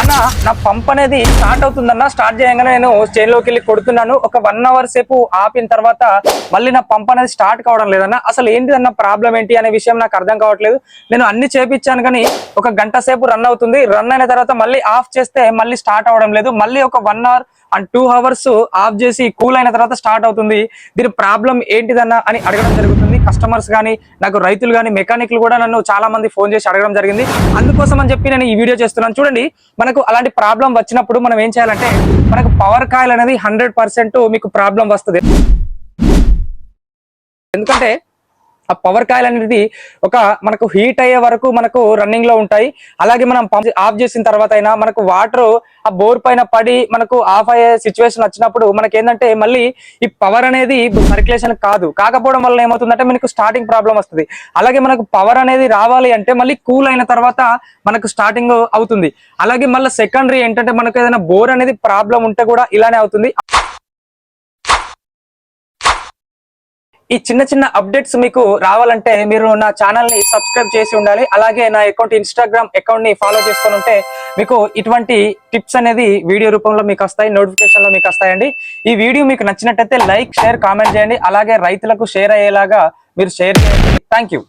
అన్న నా పంప్ అనేది స్టార్ట్ అవుతుందన్న స్టార్ట్ చేయగానే నేను చైన్లోకి వెళ్ళి కొడుతున్నాను. ఒక వన్ అవర్ సేపు ఆపిన తర్వాత మళ్ళీ నా పంప్ అనేది స్టార్ట్ కావడం లేదన్న. అసలు ఏంటిదన్న ప్రాబ్లం ఏంటి అనే విషయం నాకు అర్థం కావట్లేదు. నేను అన్ని చేపించాను కానీ ఒక గంట సేపు రన్ అవుతుంది. రన్ అయిన తర్వాత మళ్ళీ ఆఫ్ చేస్తే మళ్ళీ స్టార్ట్ అవడం లేదు. మళ్ళీ ఒక one hour and two hours off చేసి కూల్ అయిన తర్వాత స్టార్ట్ అవుతుంది. దీని ప్రాబ్లం ఏంటిదన్నా అని అడగడం జరుగుతుంది. కస్టమర్స్ కానీ నాకు రైతులు కానీ మెకానిక్లు కూడా నన్ను చాలా మంది ఫోన్ చేసి అడగడం జరిగింది. అందుకోసం అని చెప్పి నేను ఈ వీడియో చేస్తున్నాను. చూడండి మనకు అలాంటి ప్రాబ్లం వచ్చినప్పుడు మనం ఏం చేయాలంటే మనకు పవర్ కాయిల్ అనేది హండ్రెడ్ మీకు ప్రాబ్లం వస్తుంది. ఎందుకంటే ఆ పవర్ కాయిల్ అనేది ఒక మనకు హీట్ అయ్యే వరకు మనకు రన్నింగ్లో ఉంటాయి. అలాగే మనం పంప్ ఆఫ్ చేసిన తర్వాత అయినా మనకు వాటర్ ఆ బోర్ పైన పడి మనకు ఆఫ్ అయ్యే సిచ్యువేషన్ వచ్చినప్పుడు మనకి ఏంటంటే మళ్ళీ ఈ పవర్ అనేది సర్క్యులేషన్ కాదు. కాకపోవడం వల్ల ఏమవుతుందంటే మనకు స్టార్టింగ్ ప్రాబ్లం వస్తుంది. అలాగే మనకు పవర్ అనేది రావాలి అంటే మళ్ళీ కూల్ అయిన తర్వాత మనకు స్టార్టింగ్ అవుతుంది. అలాగే మళ్ళీ సెకండరీ ఏంటంటే మనకు ఏదైనా బోర్ అనేది ప్రాబ్లం ఉంటే కూడా ఇలానే అవుతుంది. ఈ చిన్న చిన్న అప్డేట్స్ మీకు రావాలంటే మీరు నా ఛానల్ని సబ్స్క్రైబ్ చేసి ఉండాలి. అలాగే నా అకౌంట్ ఇన్స్టాగ్రామ్ అకౌంట్ని ఫాలో చేసుకొని ఉంటే మీకు ఇటువంటి టిప్స్ అనేది వీడియో రూపంలో మీకు వస్తాయి నోటిఫికేషన్లో మీకు వస్తాయండి. ఈ వీడియో మీకు నచ్చినట్టయితే లైక్ షేర్ కామెంట్ చేయండి. అలాగే రైతులకు షేర్ అయ్యేలాగా మీరు షేర్ చేయండి. Thank you